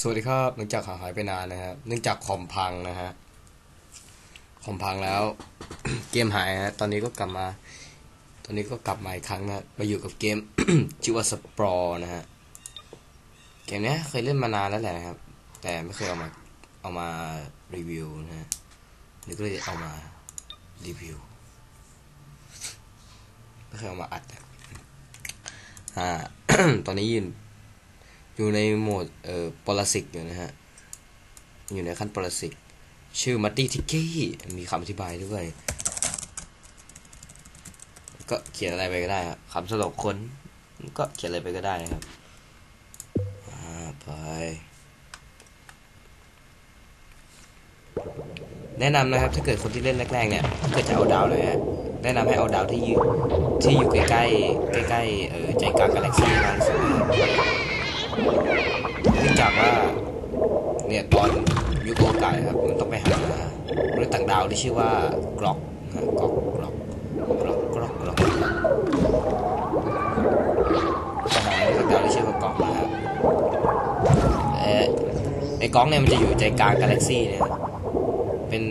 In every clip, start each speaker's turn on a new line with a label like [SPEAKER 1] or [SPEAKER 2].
[SPEAKER 1] สวัสดีครับเนื่องจากห่างหายไปนานนะครับเนื่องจากคอมพังนะฮะคอมพังแล้ว เกมหายฮะตอนนี้ก็กลับมา ตอนนี้ก็กลับมาอีกครั้งนะมาอยู่กับเกมชื่อว่าสปรอนะฮะเกมนี้เคยเล่นมานานแล้วแหละนะครับ แต่ไม่เคยเอามาเอามารีวิวนะฮะนี่ก็เลยเอามารีวิวไม่เคยเอามาอัดอะอ่าตอนนี้ยืน อยู่ในโหมดเอ่อปรสิตอยู่นะฮะ อยู่ในขั้นปรสิตชื่อมัตตี้ทิกกี้มีคำอธิบายด้วย ก็เขียนอะไรไปก็ได้ครับคำสลบคนก็เขียนอะไรไปก็ได้นะครับอ่าไปแนะนำนะครับถ้าเกิดคนที่เล่นแรกๆเนี่ยถ้าเกิดจะเอาดาวเลยฮะแนะนำให้เอาดาวที่อยู่ที่อยู่ใกล้ๆใกล้ๆเออใจกลางกาแล็กซี่มากที่สุด จากว่าเนี่ยตอนยุคโอกาสครับมันต้องไปหามนุษย์ต่างดาวที่ชื่อว่ากรอกกรอกกรอกกรอกกรอกกรอกไปหามนุษย์ต่างดาวที่ชื่อว่ากรอกนะครับเอ่อไอ้กรอกเนี่ยมันจะอยู่ใจกลางกาแล็กซี่เนี่ยเป็น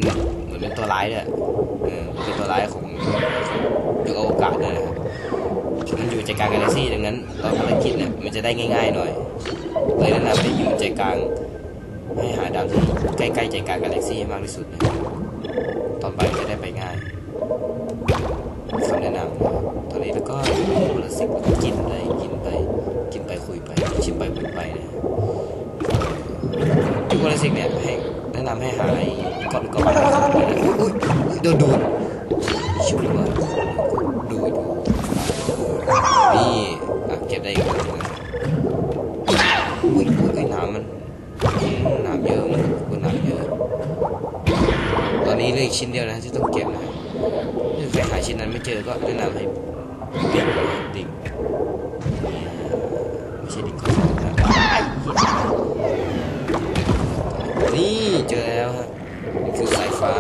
[SPEAKER 1] เหมือนเป็นตัวร้ายด้วยเออเป็นตัวร้ายของยุคโอกาสด้วยนะครับมันอยู่ใจกลางกาแล็กซี่ดังนั้นเราภารกิจเนี่ยมันจะได้ง่าย ๆ หน่อย เลยแนะนำให้อยู่ใจกลาง ให้หาดาวที่ใกล้ๆใจกลางกาแล็กซี่ให้มากที่สุดนะตอนไปจะได้ไปง่ายคำแนะนำนะครับตอนนี้แล้วก็คนละสิบกินไปกินไป กินไปคุยไป ชิมไปคุยไปนะทุกคนละสิเนี่ยให้แนะนำให้หาไอ้ก้อนก้อนอุ้ยอุ้ยโดนดูดชิวเลยว่าดูดดูดนี่เก็บได้อีก อนนี้เหลืออีกชิ้นเดียวนะที่ต้องเก็บนะถ้าใครหาชิ้นนั้นไม่เจอก็แนะนำให้ดิ่งดิ่งไม่ใช่ดิ่งก็นี่เจอแล้วฮะนี่คือสายฟ้า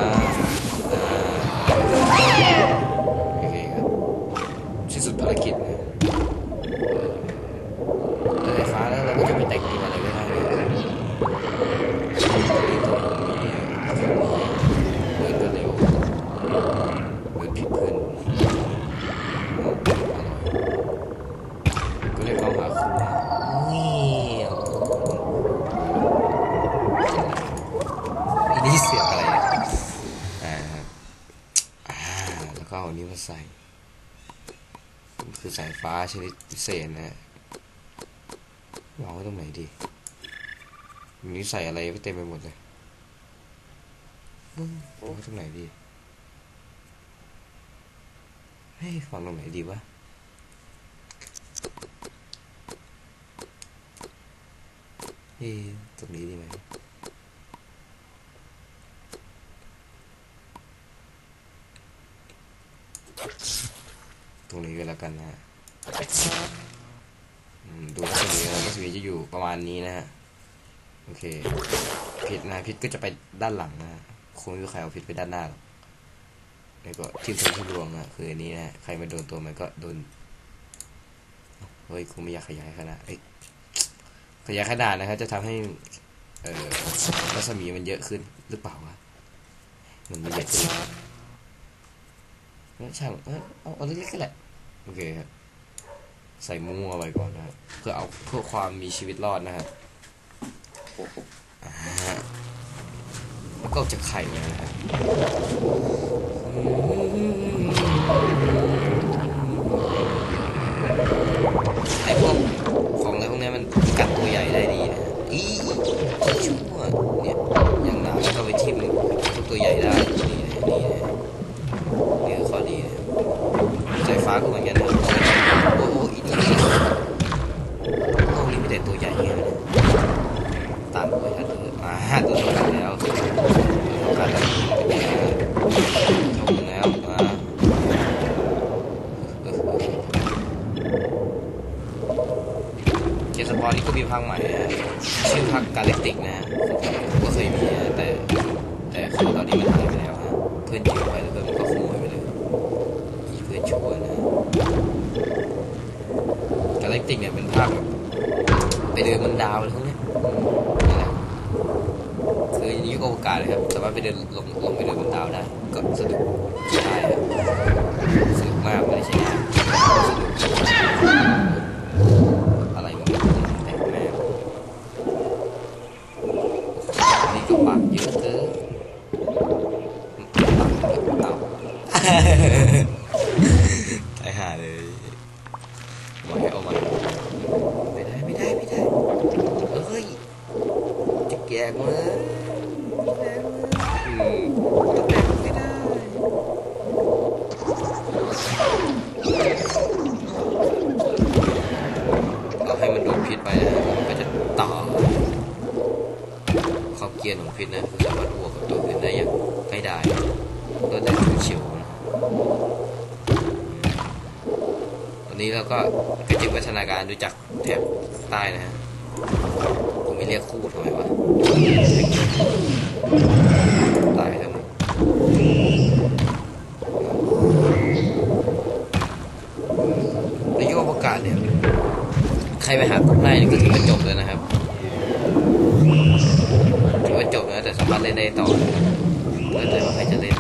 [SPEAKER 1] ฟ้าชนิดพิเศษนะฮะวางไว้ตรงไหนดีวันนี้ใส่อะไรไปเต็มไปหมดเลยวางไว้ตรงไหนดีเฮ้ยวางตรงไหนดีวะเฮ้ตรงนี้ดีไหมตรงนี้ก็แล้วกันนะฮะ ดูรัศมีนะรัศมีจะอยู่ประมาณนี้นะฮะ โอเค พิษนะพิษก็จะไปด้านหลังนะคงไม่มีใครเอาพิษไปด้านหน้าหรอกแล้วก็ทิ่มทะลุทะลวงอะคืออันนี้นะใครมาโดนตัวมันก็โดน เฮ้ยคงไม่อยากขยายขนาดขยายขนาดนะครับจะทำให้ เออรัศมีมันเยอะขึ้นหรือเปล่าวะมันไม่เยอะขึ้นช่างเอ้ยเอาเอาเล็กๆก็แหละ โอเคครับ ใส่มั่วไปก่อนนะครับเพื่อเอาเพื่อความมีชีวิตรอดนะฮะอ่าฮะแล้วก็จะไข่นะฮะไอพวกของอะไรพวกนี้มันกัดตัวใหญ่ได้ดีนะอีชั่วเนี่ยอย่างหนาก็ไปทิ่มพวกตัวใหญ่ได้นี่นะนี่นะนี่คือข้อดีนะสายฟ้าก็เหมือนกันนะโอ้โหอีนี่โอ้นี่มีแต่ตัวใหญ่เงี้ยนะตันไปทันเลยอ่าตัวโตแล้วตัวกันแล้วชมแล้วอ่า เกมสปอร์นี่ก็มีภาคใหม่นะชื่อภาคกาแล็กติกนะก็เคยมีแต่แต่คือตอนนี้มันหายไปแล้วฮะเพื่อนยืมไปแล้วเพื่อนมันก็ขโมยไปเลยเพื่อนชั่วนะกาแล็กติกเนี่ยเป็นภาพแบบไปเดินบนดาวอะไรพวกนี้ยนั่นแหละอกาศเลยครับสามารถไปเดินลงลงไปเดินบนดาวได้ก็สนุกใช่ครับสนุกมากไม่ได้ใช้งานสนุก กรียนของพิษนะสามารถบวกกับตัวอื่นได้อย่างง่ายดายก็ได้เฉียวนะตอนนี้เราก็กระจิบวัฒนาการดูจากแถบใต้นะฮะผมไม่เรียกคู่ทำไมวะตายทั้งหมดในยุคอวกาศเนี่ย ใครไปหากลุ่มได้นี่ก็ถือว่าจบเลยามารถเล่นได้ต่อนะครับแล้วแต่ว่าใครจะเล่น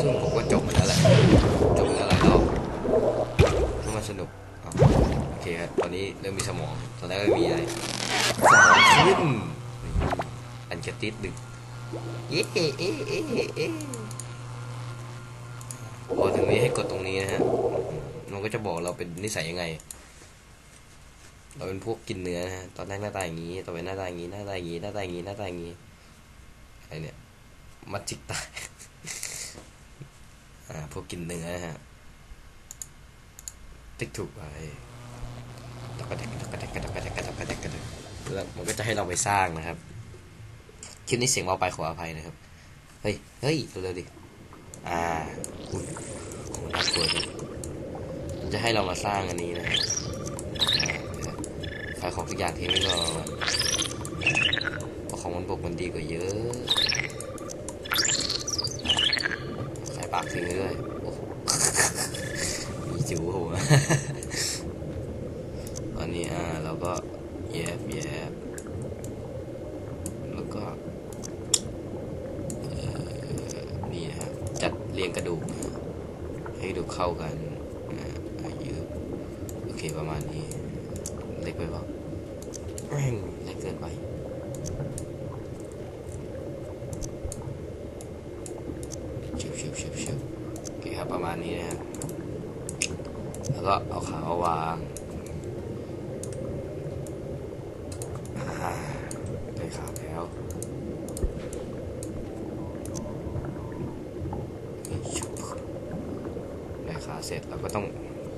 [SPEAKER 1] ซึ่งผมก็จบมาแล้วแหละจบมาแล้วหลายรอบเพรามันสนุกโอเคครับตอนนี้เริ่มมีสมองตอนแรกไม่มีอะไรสมองขึ้นอันจะติดดึกเย้เอ๊ะเอ๊ะเอ๊ะเอ๊ะพอถึงนี้ให้กดตรงนี้นะฮะมันก็จะบอกเราเป็นนิสัยยังไง เราเป็นพวกกินเนื้อนะฮะตอนแรกหน้าตาอย่างนี้ต่อไปหน้าตาอย่างนี้หน้าตาอย่างนี้หน้าตาอย่างนี้หน้าตาอย่างนี้อะไรเนี่ยมัดจิกตายอ่าพวกกินเนื้อนะฮะติ๊กถูกไปตะกะแดกตะกะแดกตะกะแดกตะกะแดกตะกะแดกแล้วมันก็จะให้เราไปสร้างนะครับคลิปนี้เสียงเบาไปขออภัยนะครับเฮ้ยเฮ้ยเร็วดิอ่าอุ๊ยของน่ากลัวจังจะให้เรามาสร้างอันนี้นะ ขายของทุกอย่างทิ้งไว้ก่อนเพราะของมันบกมันดีกว่าเยอะใส่ปากทิ้งไว้ด้วยโอ้โหมีจิ๋วหัว ตอนนี้อ่าเราก็แยบแยบแล้วก็เอ่อนี่นะฮะจัดเรียงกระดูกนะฮะให้ดูเข้ากันนะอะยืดโอเคประมาณนี้ เล็กไปเปล่าแม่งเล็กเกินไป ชิวชิวชิวชิวโอเคครับประมาณนี้นะครับแล้วก็เอาขาวางได้ขาแล้วได้ขาเสร็จเราก็ต้อง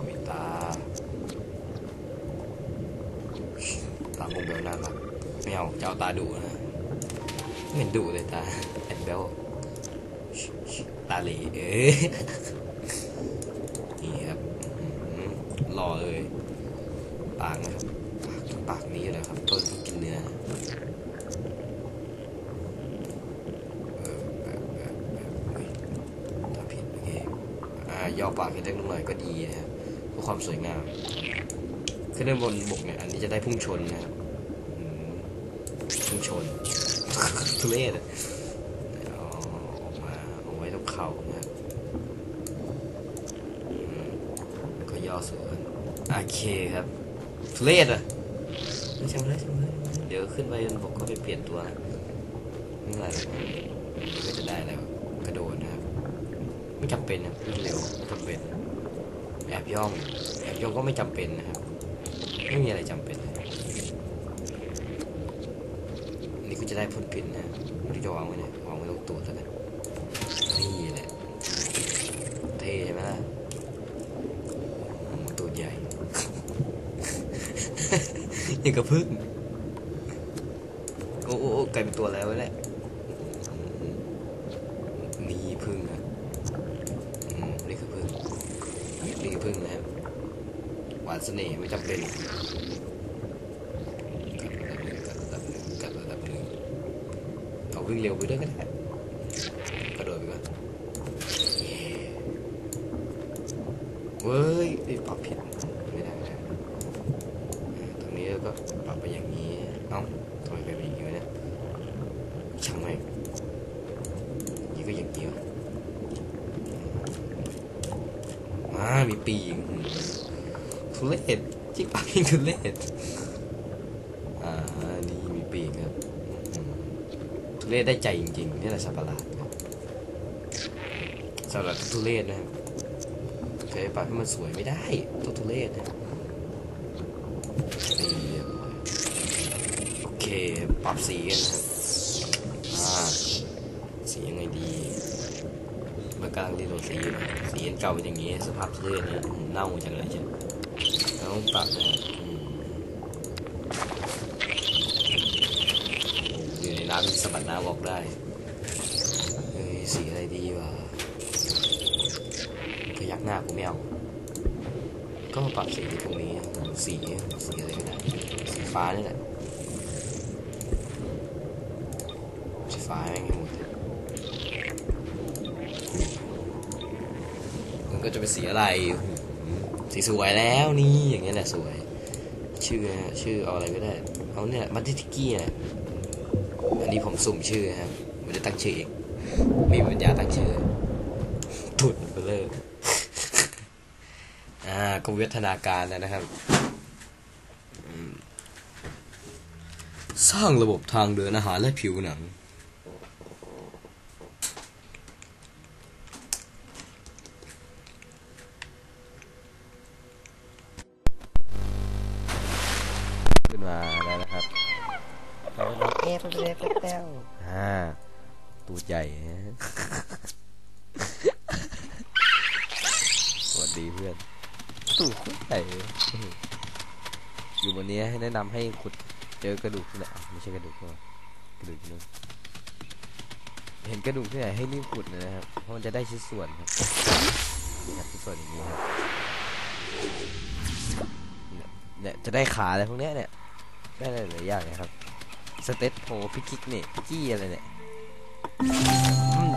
[SPEAKER 1] มีตาตาคงเบลน่ารักไม่เอาจะเอาตาดุนะไม่เห็นดุเลยตาแอนเบล ตาเหล่เอ้ยนี่ครับหือรอเลย ปากนะครับ ปากปากนี้เลยครับต้นต้องกินเนื้อเออแบบแบบแบบเฮ้ยถ้าผิดโอเคอาย่อปากให้เล็กลงหน่อยก็ดีนะครับเพื่อความสวยงามขึ้นด้านบนบกเนี่ยอันนี้จะได้พุ่งชนนะครับพุ่งชนทุเรศอะ เอาออกมาเอาไว้ตรงเข่านะครับอืม ก็ย่อส่วนโอเคครับทุเรศอะไม่ใช่ไม่ใช่เดี๋ยวขึ้นไปบนบกก็ไปเปลี่ยนตัวนะไม่เป็นไรหรอกก็จะได้แล้วกระโดดนะครับ ไม่จำเป็นนะวิ่งเร็วไม่จำเป็น แอบย่อง แอบย่องก็ไม่จำเป็นนะครับ ไม่มีอะไรจำเป็นเลยอันนี่ก็จะได้พ่นพิษนะไม่รู้จะวางไว้ไหนวางไว้ตรงตัวแล้วกันะแหละ เท่ใช่ไหมล่ะโอ้โหตัวใหญ่ อยังกระพึ่งโอ้โอ้กลายเป็นตัวแล้วแหละนี่พึ่งครับอืมนี่คือพึ่งนี่คือพึ่งนะครับหวานเสน่ห์ไม่จำเป็นกัดระดับหนึ่งกัดระดับหนึ่งกัดระดับหนึ่งเอาวิ่งเร็วไปด้วยก็ได้กระโดดไปก่อนเว้ยไอ้ปรับผิดไม่ได้ไม่ได้อ่าตรงนี้แล้วก็ ปรับไปอย่างนี้เอเอ้าทำไมเป็นอย่างนี้วะเนี่ยช่างแม่งนี่ก็อย่างนี้วะมามีปีกทุเรศจิกปากยิงทุเรศอ่า นี่มีปีกครับทุเรศได้ใจจริงๆ นี่แหละสัปหลาดครับสำหรับทุเรศนะครับเคยปรับให้มันสวยไม่ได้ตัวทุเรศนะ ปรับสีกันนะครับสียังไงดีมันกำลังรีโหลดสีอยู่นะสีเก่าเป็นอย่างนี้ สภาพทุเรศเนี่ยเน่าจังเลยใช่ไหมต้องปรับนะอืมอยู่ในน้ำสะบัดน้ำออกได้เฮ้ยสีอะไรดีวะพยักหน้ากูไม่เอาก็มาปรับสีที่ตรงนี้ สีสีอะไรก็ได้สีฟ้านี่แหละ ฟ้าแม่งหมดมันก็จะเป็นสีอะไรสีสวยแล้วนี่อย่างเงี้ยแหละสวย ชื่อนะชื่อเอาอะไรก็ได้เอาเนี่ยมัตติทิกี้นะอันนี้ผมสุ่มชื่อครับไม่ได้ตั้งชื่อเองมีปัญญาตั้งชื่อถุดไปเลยอ่าก็วิวัฒนาการนะครับสร้างระบบทางเดินอาหารและผิวหนัง ใหญ่ฮะสวัสดีเพื่อนตูดโคตรใหญ่อยู่บนนี้ให้แนะนำให้ขุดเจอกระดูกที่ไหนะไม่ใช่กระดูกหรอกกระดูกนึงเห็นกระดูกที่ไหนให้รีบขุดเลยนะครับ เพราะมันจะได้ชิ้นส่วนครับนี่ครับชิ้นส่วนอย่างนี้ครับเนี่ยจะได้ขาอะไรพวกเนี้ยเนี่ยได้หลายอย่างนะครับสเตตโพพิกิกเนี่ยพิกี้อะไรเนี่ย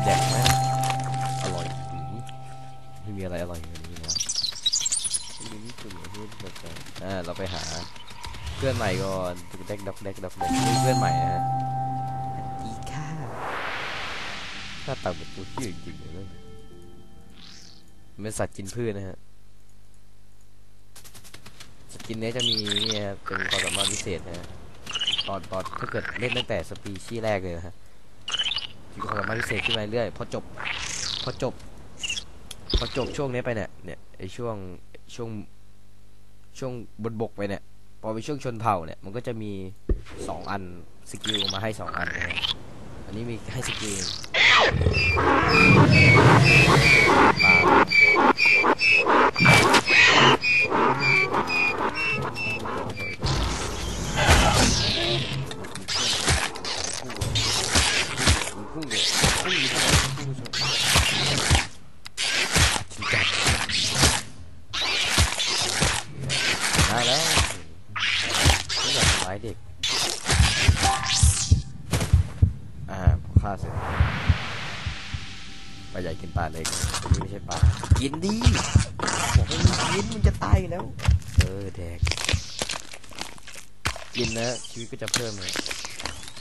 [SPEAKER 1] แดกมากอร่อยไม่มีอะไรอร่อยอย่างนี้นะนี่นี่คือที่เราจะอ่าเราไปหาเพื่อนใหม่ก่อนตึกเด็กดอกเด็กดอกเด็กเพื่อนใหม่นะฮะอีค่าหน้าตาแบบตัวเชี่ยจริงๆเลยนะมันเป็นสัตว์กินพืชนะฮะสกินเนี้ยจะมีเนี่ยครับเป็นความสามารถพิเศษนะฮะตอนตอนถ้าเกิดเล่นตั้งแต่สปีชีส์แรกเลยนะฮะ มีความสามารถพิเศษขึ้นมาเรื่อยพอจบ พอจบ พอจบช่วงนี้ไปเนี่ยเนี่ยไอช่วงช่วงช่วงบนบกไปเนี่ยพอไปช่วงชนเผ่าเนี่ยมันก็จะมีสองอันสกิลมาให้สองอันนะอันนี้มีให้สกิลปลาาใหญ่กินปลาเล็กอันนี้ไม่ใช่ปลากินดิบอกให้มึงกินมึงจะตายอยู่แล้ว เออแดกกินนะชีวิตก็จะเพิ่มเลย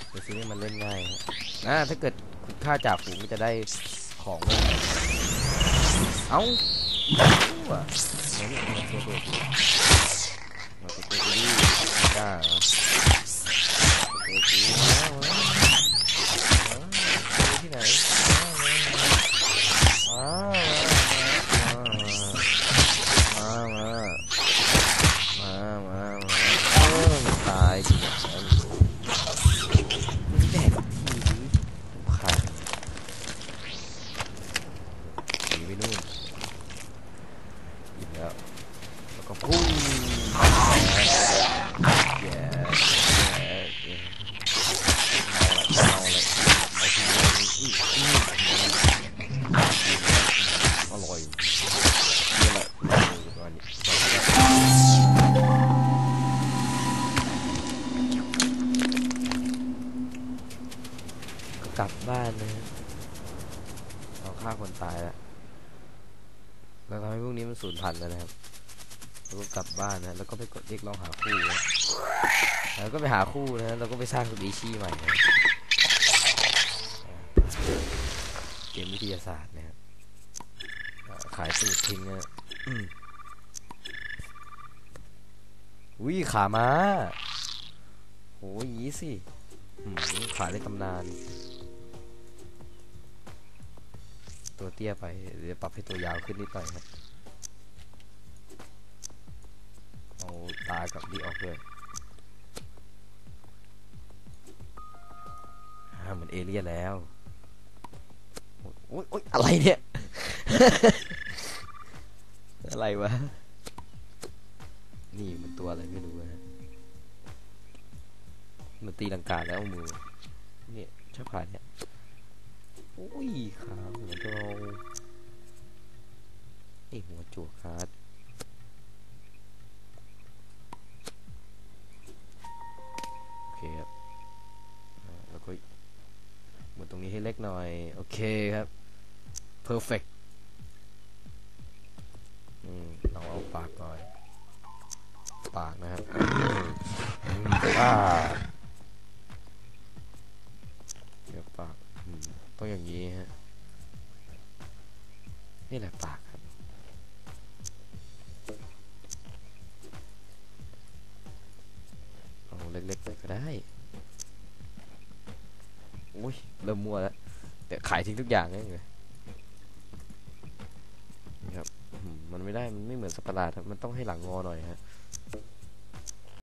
[SPEAKER 1] เดี๋ยวซื้อให้มันเล่นง่ายฮะอ่าถ้าเกิดคุณฆ่าจ่าฝูงก็จะได้ของเลยเอ้าชั่วเนี่ยนี่มันตัวตัวตัวมาตัวตัวนี้กล้าเหรอตัวตัวแล้วเหรอตัวที่ไหน สูญพันธุ์แล้วนะครับแล้วก็กลับบ้านนะแล้วก็ไปกดเรียกร้องหาคู่นะแล้วก็ไปหาคู่นะแล้วก็ไปสร้างสปีชีส์ใหม่นะเกมวิทยาศาสตร์นะครับขายสูตรทิ้งนะอุ้ยขาม้าโหยีสิอืมขาในตำนาน ตัวเตี้ยไปเดี๋ยวปรับให้ตัวยาวขึ้นนิดหน่อยครับ เอาตากับดีออกด้วยอ่าเหมือนเอเลี่ยนแล้วโอ้ยโอ้ยอะไรเนี่ย อะไรวะ นี่มันตัวอะไรไม่รู้นะ มันตีลังกาแล้วมือ เนี่ยชอบขาเนี่ยโอ้ยขาเหมือนเราไอหัวจั่วคาร์ด ให้เล็กหน่อย โอเคครับ perfect อืมเราเอาปากหน่อยปากนะครับเดี๋ยวปากต้องอย่างนี้ฮะ นี่แหละปาก ขายทิ้งทุกอย่างเลยนะครับมันไม่ได้มันไม่เหมือนสัประหลาดครับมันต้องให้หลังงอหน่อยฮะ